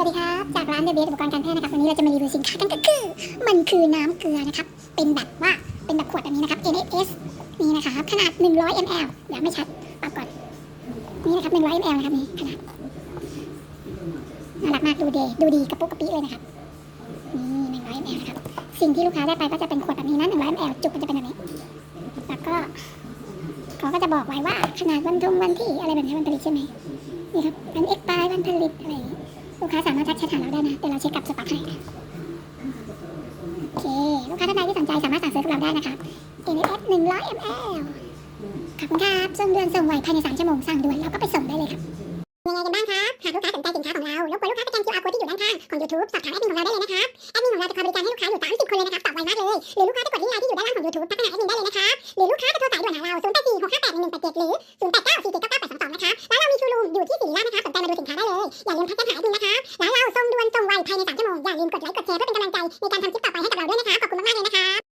วัสดีครับ จากร้านเดอะเบสอุปกรณ์การแพทย์นะครับวันนี้เราจะมารีวิวสินค้ากันก็คือ มันคือน้ำเกลือนะครับ เป็นแบบว่าเป็นแบบขวดแบบนี้นะครับ NSS นี่นะครับ ขนาด 100 ml อยากไม่ชัดปรับก่อน นี่นะครับ 100 ml นะครับนี่ขนาดน่ารักมากดูเดดูดีกระปุกกระปิเลยนะครับ นี่100 ml นะครับ สิ่งที่ลูกค้าได้ไปก็จะเป็นขวดแบบนี้นะ100 ml จุกมันจะเป็นแบบนี้ แล้วก็เขาก็จะบอกไว้ว่าขนาดวันทงวันที่อะไรแบบนี้วันผลิตใช่ไหมนี่ครับวันเอ็กปายวันผลิตอะไรอย่างนี้ ลูกค้าสามารถทักแชทหาเราได้นะ เดี๋ยวเราเช็คกับสต็อกให้นะโอเค ลูกค้าท่านใดที่สนใจสามารถสั่งซื้อกับเราได้นะครับ NSS 100 ml ขอบคุณครับส่งเดือนส่งไวภายใน 3 ชั่วโมง สั่งด่วนแล้วก็ไปส่งได้เลยครับ ยังไงกันบ้างครับ หากลูกค้าสนใจสินค้าของเรารบกวนลูกค้าสแกน QR code ที่อยู่ด้านข้างของ YouTube สอบถามแอดมินของเราได้เลยนะครับ แอดมินของเราจะคอยบริการให้ลูกค้าอยู่ 30 คนเลยนะครับตอบไวมากเลย หรือลูกค้าจะกดที่ไลน์ที่อยู่ด้านล่างของ YouTube ทักไปหาแอดมินได้เลยนะครับ หรือลูกค้าจะโทรสายด่วนหาเรา0 8 4 6 5 8 1 1 8 7หรือ 0 8 9 4 7 9 9 8 2 2 นะครับร้านเรามีชูรูมอยู่ที่สิริราชนะครั อย่าลืมทักแชทหายดีนนะครับร้านเราส่งด่วนส่งไวภายใน3ชั่วโมงอย่าลืมกดไลค์กดแชร์เพื่อเป็นกำลังใจในการทำคลิปต่อไปให้กับเราด้วยนะคะขอบคุณมากๆเลยนะคะ